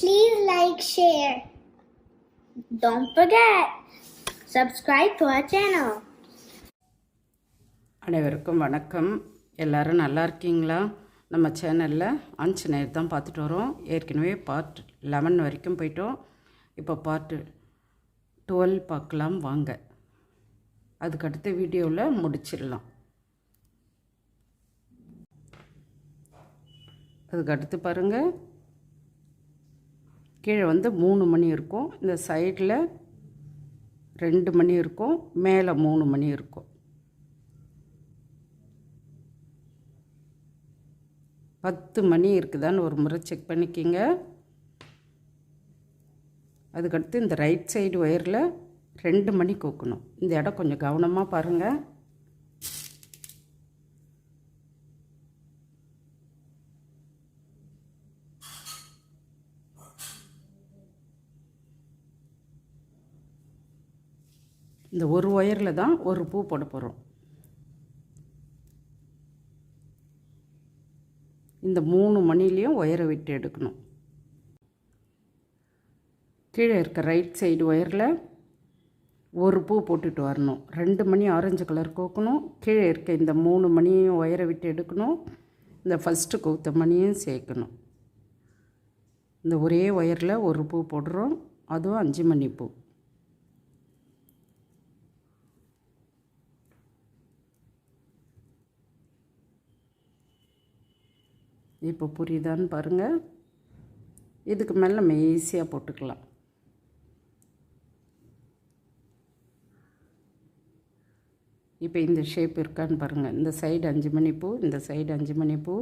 Please like, share. Don't forget, subscribe to our channel. அனைவருக்கும் வணக்கம். எல்லாரும் நல்லா இருக்கீங்களா? நம்ம சேனலில் அஞ்சு தான் பார்த்துட்டு வரோம். ஏற்கனவே பார்ட் லெவன் வரைக்கும் போயிட்டோம். இப்போ பார்ட்டு டுவெல் பார்க்கலாம் வாங்க. அதுக்கடுத்த வீடியோவில் முடிச்சிடலாம். அதுக்கடுத்து பாருங்கள் கீழே வந்து மூணு மணி இருக்கும். இந்த சைடில் ரெண்டு மணி இருக்கும். மேலே மூணு மணி இருக்கும். பத்து மணி இருக்குதான்னு ஒரு முறை செக் பண்ணிக்கிங்க. அதுக்கடுத்து இந்த ரைட் சைடு ஒயரில் ரெண்டு மணி கோக்கணும். இந்த இடம் கொஞ்சம் கவனமாக பாருங்கள் இந்த ஒரு ஒயரில் தான் ஒரு பூ போட போகிறோம் இந்த மூணு மணிலையும் ஒயரை விட்டு எடுக்கணும். கீழே இருக்க ரைட் சைடு ஒயரில் ஒரு பூ போட்டுட்டு வரணும். ரெண்டு மணி ஆரஞ்சு கலர் கோக்கணும். கீழே இருக்க இந்த மூணு மணியையும் ஒயரை விட்டு எடுக்கணும். இந்த ஃபஸ்ட்டு கோத்த மணியும் சேர்க்கணும். இந்த ஒரே ஒயரில் ஒரு பூ போடுறோம். அதுவும் அஞ்சு மணி பூ. இப்போ புரியுதான்னு பாருங்கள் இதுக்கு மேலே நம்ம ஈஸியாக போட்டுக்கலாம். இப்போ இந்த ஷேப் இருக்கான்னு பாருங்கள் இந்த சைடு அஞ்சு மணி பூ இந்த சைடு அஞ்சு மணி பூ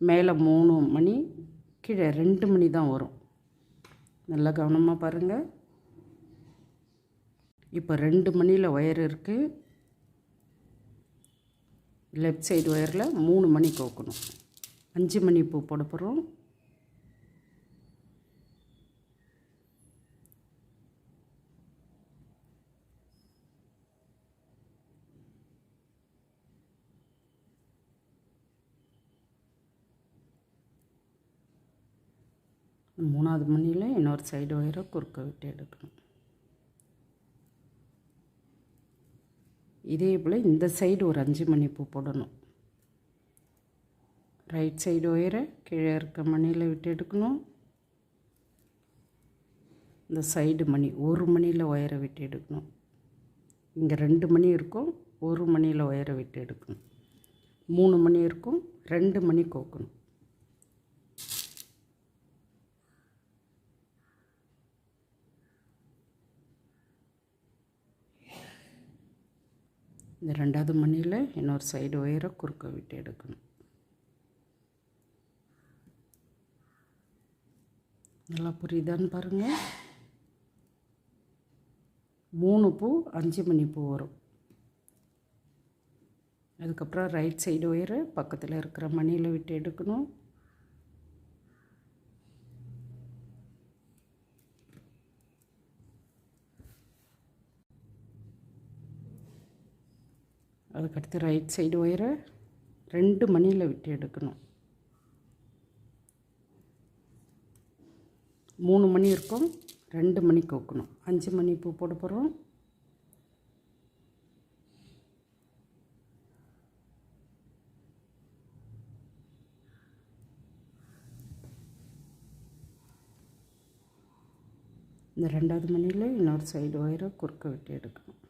மேலே மூணு மணி கீழே ரெண்டு மணி தான் வரும். நல்லா கவனமாக பாருங்கள் இப்போ ரெண்டு மணியில் ஒயர் இருக்குது லெஃப்ட் சைடு ஒயரில் மூணு மணி கோக்கணும். அஞ்சு மணி பூ போட போகிறோம் மூணாவது மணியில் இன்னொரு சைடு ஒயரை குறுக்க விட்டு எடுக்கணும். இதே போல் இந்த சைடு ஒரு அஞ்சு மணி பூ போடணும். ரைட் சைடு ஒயரை கீழே இருக்க மணியில் விட்டு எடுக்கணும். இந்த சைடு மணி ஒரு மணியில் ஒயரை விட்டு எடுக்கணும். இங்கே ரெண்டு மணி இருக்கும் ஒரு மணியில் ஒயரை விட்டு எடுக்கணும். மூணு மணி இருக்கும் ரெண்டு மணி கோக்கணும். இந்த ரெண்டாவது மணியில் இன்னொரு சைடு ஒயரை குறுக்க விட்டு எடுக்கணும். நல்லா புரியுதான்னு பாருங்கள் மூணு பூ அஞ்சு மணி பூ வரும். அதுக்கப்புறம் ரைட் சைடு ஒயரு பக்கத்தில் இருக்கிற மணியில் விட்டு எடுக்கணும். அதுக்கடுத்து ரைட் சைடு ஒயரை ரெண்டு மணியில் விட்டு எடுக்கணும். மூணு மணி இருக்கும் ரெண்டு மணிக்கு வைக்கணும் அஞ்சு மணி பூ போட போகிறோம் இந்த ரெண்டாவது மணியில் இன்னொரு சைடு ஒயரை குறுக்க விட்டு எடுக்கணும்.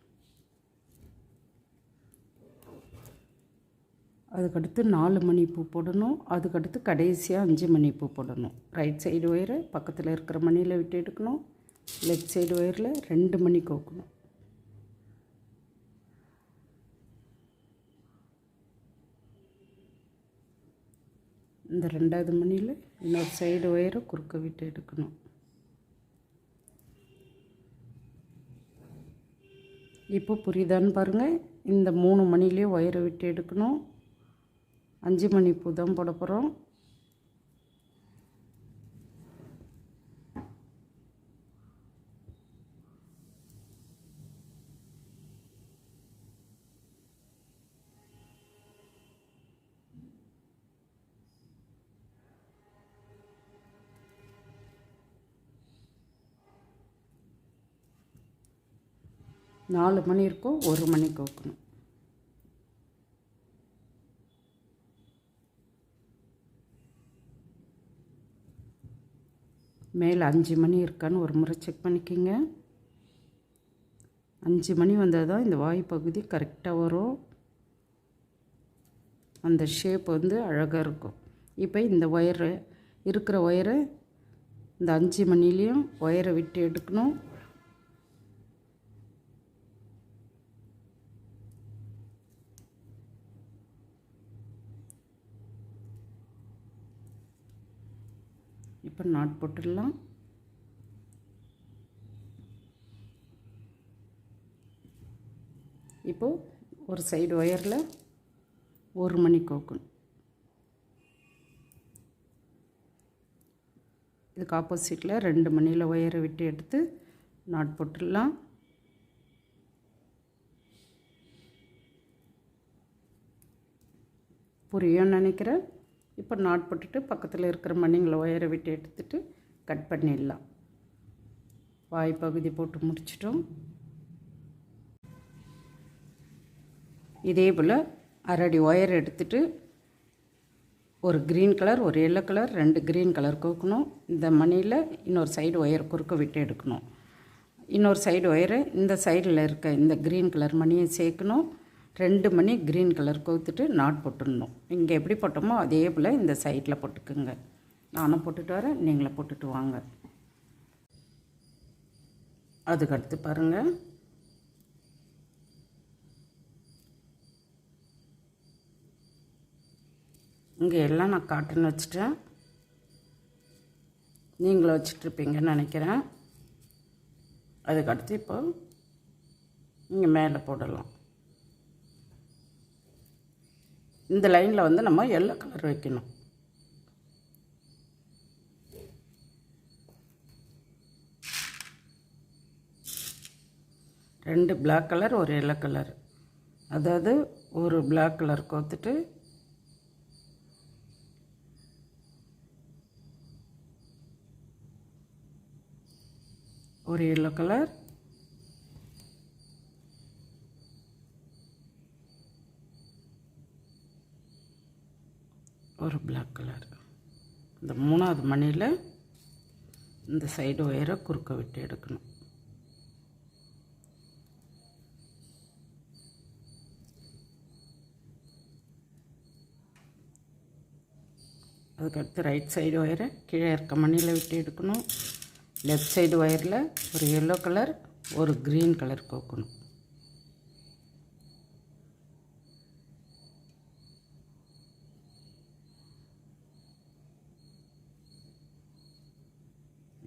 அதுக்கடுத்து நாலு மணி பூ போடணும். அதுக்கடுத்து கடைசியாக அஞ்சு மணி பூ போடணும். ரைட் சைடு ஒயரை பக்கத்தில் இருக்கிற மணியில் விட்டு எடுக்கணும். லெஃப்ட் சைடு ஒயரில் ரெண்டு மணி கோக்கணும். இந்த ரெண்டாவது மணியில் இன்னொரு சைடு ஒயரை குறுக்க விட்டு எடுக்கணும். இப்போ புரியுதான்னு பாருங்கள் இந்த மூணு மணிலேயே ஒயரை விட்டு எடுக்கணும். அஞ்சு மணி பூ தான் போட போகிறோம் நாலு மணி இருக்கும் ஒரு மணிக்கு வைக்கணும் மேலே அஞ்சு மணி இருக்கான்னு ஒரு முறை செக் பண்ணிக்கோங்க. அஞ்சு மணி வந்தால் தான் இந்த வாய் பகுதி கரெக்டாக வரும். அந்த ஷேப் வந்து அழகாக இருக்கும். இப்போ இந்த ஒயரு இருக்கிற ஒயரை இந்த அஞ்சு மணிலேயும் ஒயரை விட்டு எடுக்கணும். இப்போ நாட் போட்டுடலாம். இப்போது ஒரு சைடு ஒயரில் ஒரு மணி கோக்கணும் இதுக்கு ஆப்போசிட்டில் ரெண்டு மணியில் ஒயரை விட்டு எடுத்து நாட் போட்டுடலாம். புரியும்னு நினைக்கிறேன். இப்போ நாட் போட்டுட்டு பக்கத்தில் இருக்கிற மண்ணிங்களை ஒயரை விட்டு எடுத்துட்டு கட் பண்ணிடலாம். வாய் பகுதி போட்டு முடிச்சிட்டோம். இதே போல் அரடி ஒயர் எடுத்துட்டு ஒரு க்ரீன் கலர் ஒரு எல்லோ கலர் ரெண்டு க்ரீன் கலர் கொடுக்கணும் இந்த மணியில் இன்னொரு சைடு ஒயர் குறுக்க விட்டு எடுக்கணும். இன்னொரு சைடு ஒயரை இந்த சைடில் இருக்க இந்த க்ரீன் கலர் மணியை சேர்க்கணும். ரெண்டு மணி க்ரீன் கலர் கோத்துட்டு நாட் போட்டுடணும். இங்கே எப்படி போட்டோமோ அதே போல் இந்த சைடில் போட்டுக்குங்க. நானும் போட்டுட்டு வரேன் நீங்களே போட்டுட்டு வாங்க. அதுக்கடுத்து பாருங்கள் இங்கே எல்லாம் நான் காட்டன் வச்சுட்டேன். நீங்களும் வச்சிட்ருப்பீங்கன்னு நினைக்கிறேன். அதுக்கடுத்து இப்போ இங்கே மேலே போடலாம். இந்த லைனில் வந்து நம்ம எல்லோ கலர் வைக்கணும். ரெண்டு பிளாக் கலர் ஒரு எல்லோ கலர். அதாவது ஒரு பிளாக் கலர் கோத்துட்டு ஒரு எல்லோ கலர் ஒரு பிளாக் கலர் இந்த மூணாவது மணியில் இந்த சைடு ஒயரை குறுக்க விட்டு எடுக்கணும். அதுக்கடுத்து ரைட் சைடு ஒயரை கீழே இருக்க மணியில் விட்டு எடுக்கணும். லெஃப்ட் சைடு ஒயரில் ஒரு எல்லோ கலர் ஒரு க்ரீன் கலர் கோக்கணும்.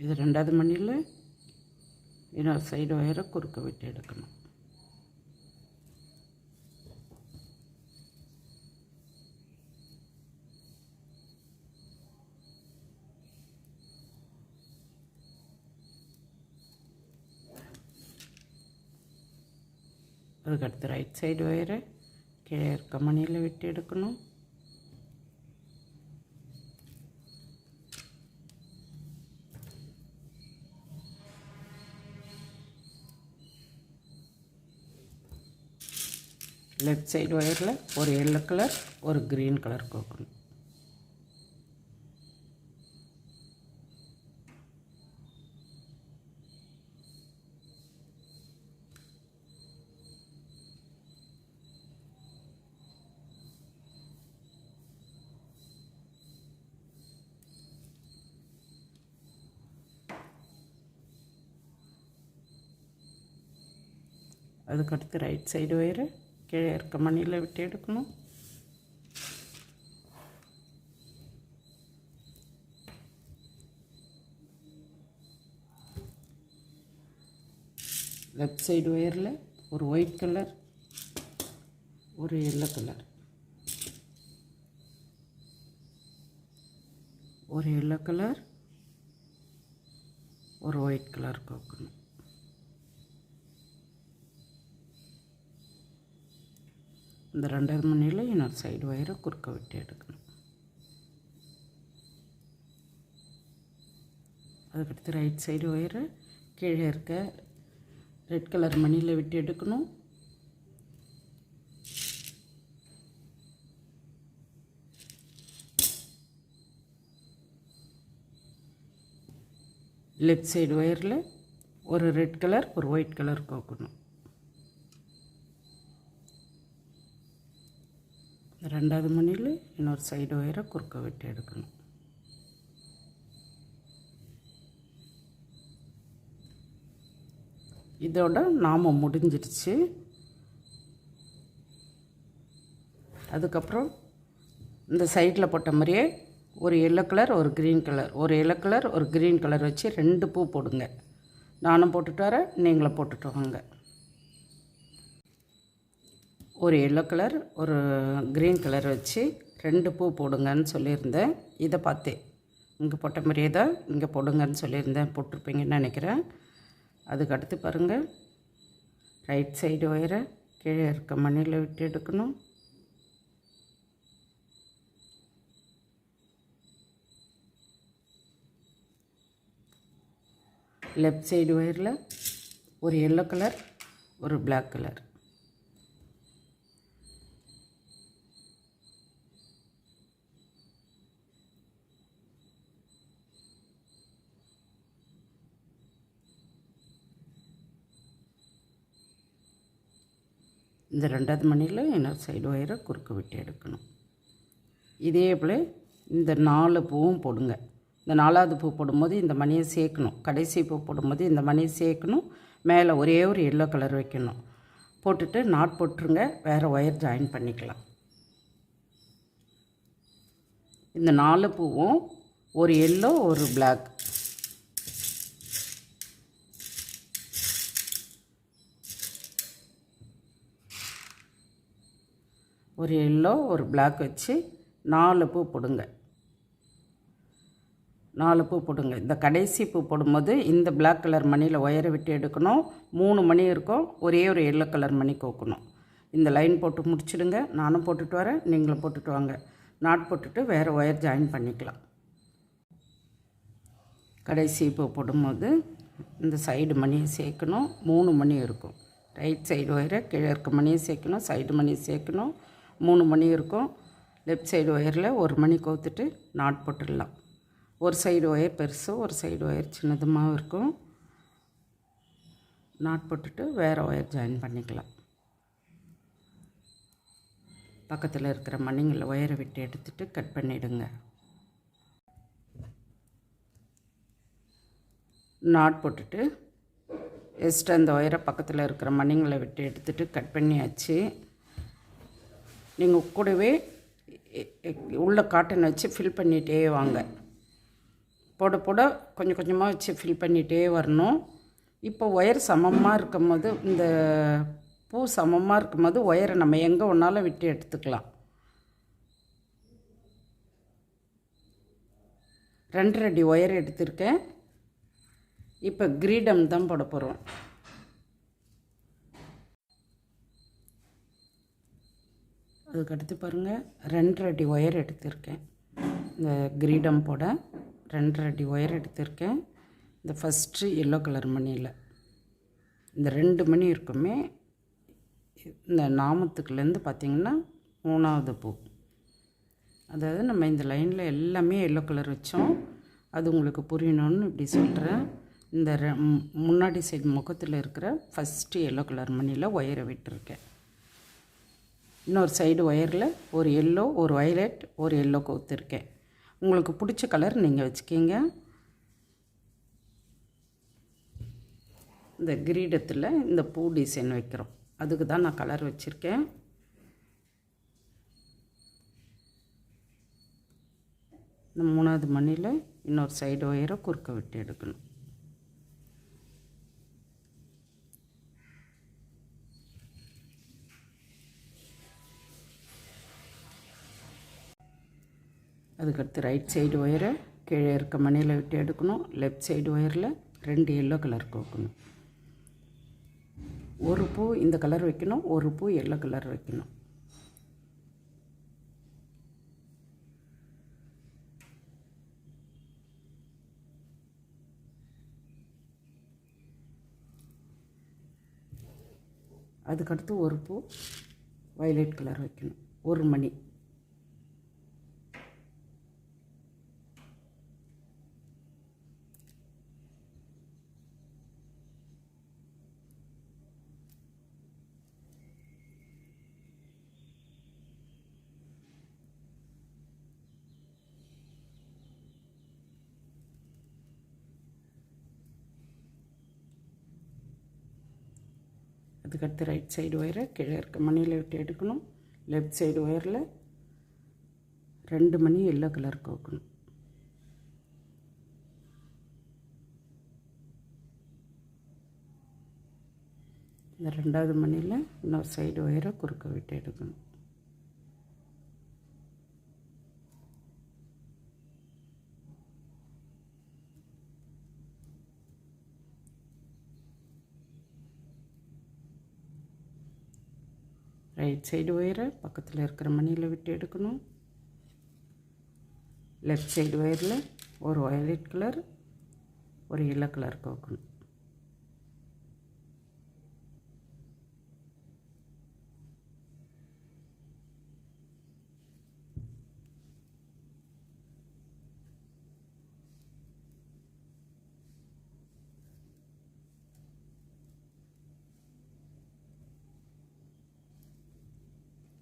இது ரெண்டாவது மணியில் இன்னொரு சைடு ஒயரை குறுக்க விட்டு எடுக்கணும். அதுக்கடுத்து ரைட் சைடு ஒயரை கீழே இருக்க மணியில் விட்டு எடுக்கணும். லெஃப்ட் சைடு ஒயரில் ஒரு எல்லோ கலர் ஒரு க்ரீன் கலர் கோக்கணும் அதுக்கடுத்து ரைட் சைடு ஒயரை கீழே இருக்க மணியில் விட்டு எடுக்கணும். லெஃப்ட் சைடு ஒயரில் ஒரு ஒயிட் கலர் ஒரு எல்லோ கலர். ஒரு எல்லோ கலர் ஒரு ஒயிட் கலர் கோக்கணும். இந்த ரெண்டாவது மணியில் இன்னொரு சைடு ஒயரை குறுக்க விட்டு எடுக்கணும். அதுக்கடுத்து ரைட் சைடு ஒயரை கீழே இருக்க ரெட் கலர் மணியில் விட்டு எடுக்கணும். லெஃப்ட் சைடு ஒயரில் ஒரு ரெட் கலர் ஒரு ஒயிட் கலர் கோக்கணும் ரெண்டாவது மணியில் இன்னொரு சைடு ஒயரை குறுக்க விட்டு எடுக்கணும். இதோட நாம் முடிஞ்சிடுச்சு அதுக்கப்புறம் இந்த சைடில் போட்ட மாதிரியே ஒரு எல்லோ கலர் ஒரு க்ரீன் கலர் ஒரு எல்லோ கலர் ஒரு க்ரீன் கலர் வச்சு ரெண்டு பூ போடுங்க. நானும் போட்டுட்டு வரேன் நீங்களும் போட்டுட்டு வாங்க. ஒரு எல்லோ கலர் ஒரு க்ரீன் கலர் வச்சு ரெண்டு பூ போடுங்கன்னு சொல்லியிருந்தேன். இதை பார்த்தேன் இங்கே போட்ட மாதிரியே தான் இங்கே போடுங்கன்னு சொல்லியிருந்தேன் போட்டிருப்பீங்கன்னு நினைக்கிறேன். அதுக்கு அடுத்து பாருங்கள் ரைட் சைடு ஒயரை கீழே இருக்க மண்ணில் விட்டு எடுக்கணும். லெஃப்ட் சைடு ஒயரில் ஒரு எல்லோ கலர் ஒரு பிளாக் கலர் இந்த ரெண்டாவது மணியில் இன்னொரு சைடு ஒயரை குறுக்கு விட்டு எடுக்கணும். இதே போல் இந்த நாலு பூவும் போடுங்க. இந்த நாலாவது பூ போடும்போது இந்த மணியை சேர்க்கணும். கடைசி பூ போடும்போது இந்த மணியை சேர்க்கணும். மேலே ஒரே ஒரு எல்லோ கலர் வைக்கணும். போட்டுட்டு நாட் போட்டுருங்க. வேறு ஒயர் ஜாயின் பண்ணிக்கலாம். இந்த நாலு பூவும் ஒரு எல்லோ ஒரு பிளாக் ஒரு எல்லோ ஒரு பிளாக் வச்சு நாலு பூ போடுங்க. நாலு பூ போடுங்க. இந்த கடைசி பூ போடும்போது இந்த பிளாக் கலர் மணியில் ஒயரை விட்டு எடுக்கணும். மூணு மணி இருக்கும். ஒரே ஒரு எல்லோ கலர் மணி கோக்கணும். இந்த லைன் போட்டு முடிச்சுடுங்க. நானும் போட்டுட்டு வரேன். நீங்களும் போட்டுட்டு வாங்க. நாட் போட்டுட்டு வேறு ஒயர் ஜாயின் பண்ணிக்கலாம். கடைசி பூ போடும்போது இந்த சைடு மணியை சேர்க்கணும். மூணு மணி இருக்கும். ரைட் சைடு ஒயரை கீழே இருக்க மணியை சேர்க்கணும். சைடு மணியை சேர்க்கணும். மூணு மணி இருக்கும். லெஃப்ட் சைடு ஒயரில் ஒரு மணி கோத்துட்டு நாட் போட்டுடலாம். ஒரு சைடு ஒயர் பெருசு ஒரு சைடு ஒயர் சின்னதுமாகவும் இருக்கும். நாட் போட்டுட்டு வேறு ஒயர் ஜாயின் பண்ணிக்கலாம். பக்கத்தில் இருக்கிற மணிங்களில் ஒயரை விட்டு எடுத்துட்டு கட் பண்ணிவிடுங்க நாட் போட்டுட்டு எஸ்ட் அந்த ஒயரை பக்கத்தில் இருக்கிற மணிங்களை விட்டு எடுத்துகிட்டு கட் பண்ணியாச்சு. நீங்கள் கூடவே உள்ள காட்டன் வச்சு ஃபில் பண்ணிகிட்டே வாங்க. போட போட கொஞ்சம் கொஞ்சமாக வச்சு ஃபில் பண்ணிகிட்டே வரணும். இப்போ ஒயர் சமமாக இருக்கும் போது இந்த பூ சமமாக இருக்கும் போது ஒயரை நம்ம எங்கே ஒன்றாலும் விட்டு எடுத்துக்கலாம். ரெண்டரை அடி ஒயர் எடுத்திருக்கேன். இப்போ கிரீடம் தான் போட போகிறோம் அதுக்கடுத்து பாருங்கள் ரெண்டரை அடி ஒயர் எடுத்திருக்கேன். இந்த கிரீடம் போட ரெண்டரை அடி ஒயர் எடுத்திருக்கேன். இந்த ஃபஸ்ட்டு எல்லோ கலர் மணியில். இந்த ரெண்டு மணி இருக்குமே இந்த நாமத்துக்குலேருந்து பார்த்திங்கன்னா மூணாவது பூ. அதாவது நம்ம இந்த லைனில் எல்லாமே எல்லோ கலர் வச்சோம். அது உங்களுக்கு புரியணும்னு இப்படி சொல்கிறேன் இந்த ரெ- முன்னாடி சைடு முகத்தில் இருக்கிற ஃபஸ்ட்டு எல்லோ கலர் மணியில் ஒயரை விட்டுருக்கேன். இன்னொரு சைடு ஒயரில் ஒரு எல்லோ ஒரு வயலட் ஒரு எல்லோ கோத்துருக்கேன் உங்களுக்கு பிடிச்ச கலர் நீங்கள் வச்சுக்கிங்க. இந்த கிரீடத்தில் இந்த பூ டிசைன் வைக்கிறோம். அதுக்கு தான் நான் கலர் வச்சுருக்கேன். இந்த மூணாவது மணியில் இன்னொரு சைடு ஒயரை குறுக்க விட்டு எடுக்கணும். அதுக்கடுத்து ரைட் சைடு ஒயரை கீழே இருக்க மணியில் விட்டு எடுக்கணும். லெஃப்ட் சைடு ஒயரில் ரெண்டு எல்லோ கலர் கோக்கணும். ஒரு பூ இந்த கலர் வைக்கணும் ஒரு பூ எல்லோ கலர் வைக்கணும். அதுக்கடுத்து ஒரு பூ வயலட் கலர் வைக்கணும். ஒரு மணி. அதுக்கடுத்து ரைட் சைடு ஒயரை கீழே இருக்க மணியில் விட்டு எடுக்கணும். லெஃப்ட் சைடு ஒயரில் ரெண்டு மணி எல்லோ கலர் கோக்கணும். இந்த ரெண்டாவது மணியில் இன்னொரு சைடு ஒயரை குறுக்க விட்டு எடுக்கணும். ரைட் சைடு ஒயரை பக்கத்தில் இருக்கிற மணியில் விட்டு எடுக்கணும். லெஃப்ட் சைடு ஒயரில் ஒரு ஒயலட் கலர் ஒரு எல்லோ கலர் கோக்கணும்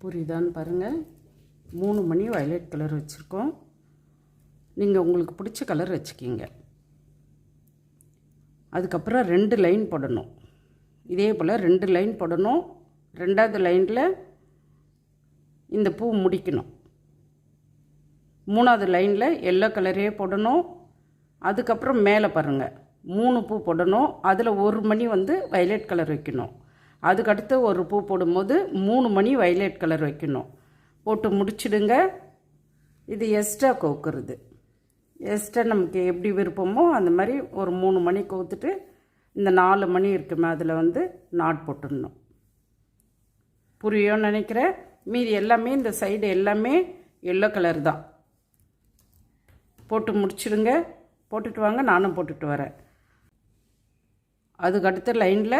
புரியுதான்னு பாருங்கள் மூணு மணி வயலட் கலர் வச்சுருக்கோம். நீங்கள் உங்களுக்கு பிடிச்ச கலர் வச்சுக்கிங்க. அதுக்கப்புறம் ரெண்டு லைன் போடணும். இதே போல் ரெண்டு லைன் போடணும். ரெண்டாவது லைனில் இந்த பூ முடிக்கணும். மூணாவது லைனில் எல்லோ கலரே போடணும். அதுக்கப்புறம் மேலே பாருங்கள் மூணு பூ போடணும். அதில் ஒரு மணி வந்து வயலட் கலர் வைக்கணும். அதுக்கடுத்து ஒரு பூ போடும்போது மூணு மணி வயலட் கலர் வைக்கணும். போட்டு முடிச்சிடுங்க. இது எக்ஸ்ட்ரா கோக்குறது. எக்ஸ்ட்ரா நமக்கு எப்படி விருப்பமோ அந்த மாதிரி ஒரு மூணு மணி கோத்துட்டு இந்த நாலு மணி இருக்குமே அதில் வந்து நாட் போட்டுடணும். புரியும் நினைக்கிறேன். மீதி எல்லாமே இந்த சைடு எல்லாமே எல்லோ கலர் தான். போட்டு முடிச்சிடுங்க. போட்டுட்டு வாங்க நானும் போட்டுட்டு வரேன். அதுக்கடுத்த லைனில்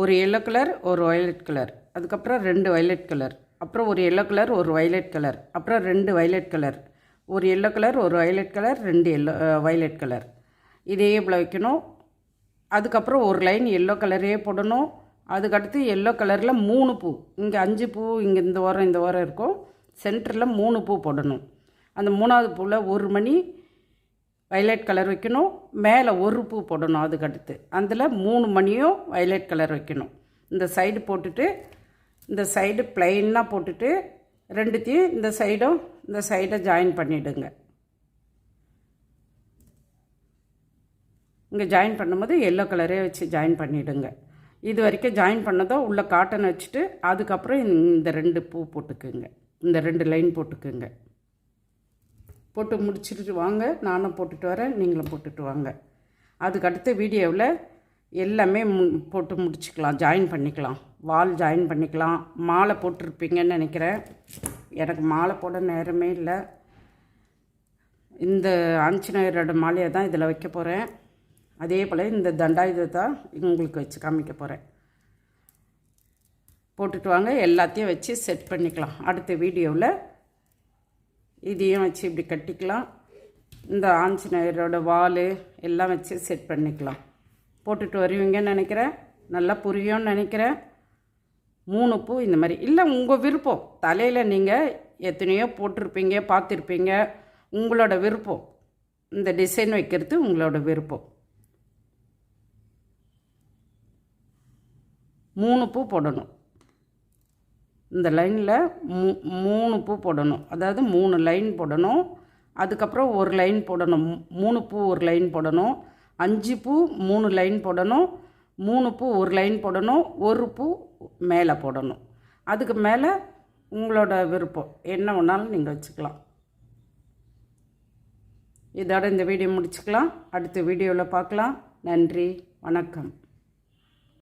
ஒரு எல்லோ கலர் ஒரு வயலட் கலர் அதுக்கப்புறம் ரெண்டு வயலட் கலர் அப்புறம் ஒரு எல்லோ கலர் ஒரு வயலட் கலர் அப்புறம் ரெண்டு வயலட் கலர் ஒரு எல்லோ கலர் ஒரு வயலட் கலர் ரெண்டு எல்லோ வயலட் கலர் இதே போல் வைக்கணும். அதுக்கப்புறம் ஒரு லைன் எல்லோ கலரே போடணும். அதுக்கடுத்து எல்லோ கலரில் மூணு பூ. இங்கே அஞ்சு பூ இங்கே இந்த ஓரம் இந்த ஓரம் இருக்கும். சென்டரில் மூணு பூ போடணும். அந்த மூணாவது பூவில் ஒரு மணி வயலட் கலர் வைக்கணும். மேலே ஒரு பூ போடணும் அதுக்கடுத்து. அதில் மூணு மணியும் வயலட் கலர் வைக்கணும். இந்த சைடு போட்டுட்டு இந்த சைடு ப்ளைனாக போட்டுட்டு ரெண்டுத்தையும் இந்த சைடும் இந்த சைடை ஜாயின் பண்ணிவிடுங்க இங்கே ஜாயின் பண்ணும்போது எல்லோ கலரே வச்சு ஜாயின் பண்ணிவிடுங்க இது வரைக்கும் ஜாயின் பண்ணதோ உள்ளே காட்டன் வச்சுட்டு அதுக்கப்புறம் இந்த ரெண்டு பூ போட்டுக்குங்க. இந்த ரெண்டு லைன் போட்டுக்குங்க. போட்டு முடிச்சுட்டு வாங்க. நானும் போட்டுட்டு வரேன். நீங்களும் போட்டுட்டு வாங்க. அதுக்கு அடுத்த வீடியோவில் எல்லாமே போட்டு முடிச்சுக்கலாம். ஜாயின் பண்ணிக்கலாம். வால் ஜாயின் பண்ணிக்கலாம். மாலை போட்டிருப்பீங்கன்னு நினைக்கிறேன். எனக்கு மாலை போட நேரமே இல்லை. இந்த ஆஞ்சநேயரோட மாலையை தான் இதில் வைக்க போகிறேன் அதே போல் இந்த தண்டாயுதத்தை தான் உங்களுக்கு வச்சு காமிக்க போகிறேன் போட்டுட்டு வாங்க. எல்லாத்தையும் வச்சு செட் பண்ணிக்கலாம். அடுத்த வீடியோவில் இதையும் வச்சு இப்படி கட்டிக்கலாம். இந்த ஆஞ்சநேயரோட வால் எல்லாம் வச்சு செட் பண்ணிக்கலாம். போட்டுட்டு வருவீங்கன்னு நினைக்கிறேன். நல்லா புரியும்னு நினைக்கிறேன். மூணு பூ இந்த மாதிரி. இல்லை உங்கள் விருப்பம். தலையில் நீங்கள் எத்தனையோ போட்டிருப்பீங்க பார்த்துருப்பீங்க. உங்களோட விருப்பம். இந்த டிசைன் வைக்கிறது உங்களோட விருப்பம். மூணு பூ போடணும். இந்த லைனில் மூ மூணு பூ போடணும். அதாவது மூணு லைன் போடணும். அதுக்கப்புறம் ஒரு லைன் போடணும். மூணு பூ ஒரு லைன் போடணும். அஞ்சு பூ மூணு லைன் போடணும். மூணு பூ ஒரு லைன் போடணும். ஒரு பூ மேலே போடணும். அதுக்கு மேலே உங்களோட விருப்பம். என்ன வேணாலும் நீங்கள் வச்சுக்கலாம். இதோட இந்த வீடியோ முடிச்சுக்கலாம். அடுத்த வீடியோவில் பார்க்கலாம். நன்றி. வணக்கம்.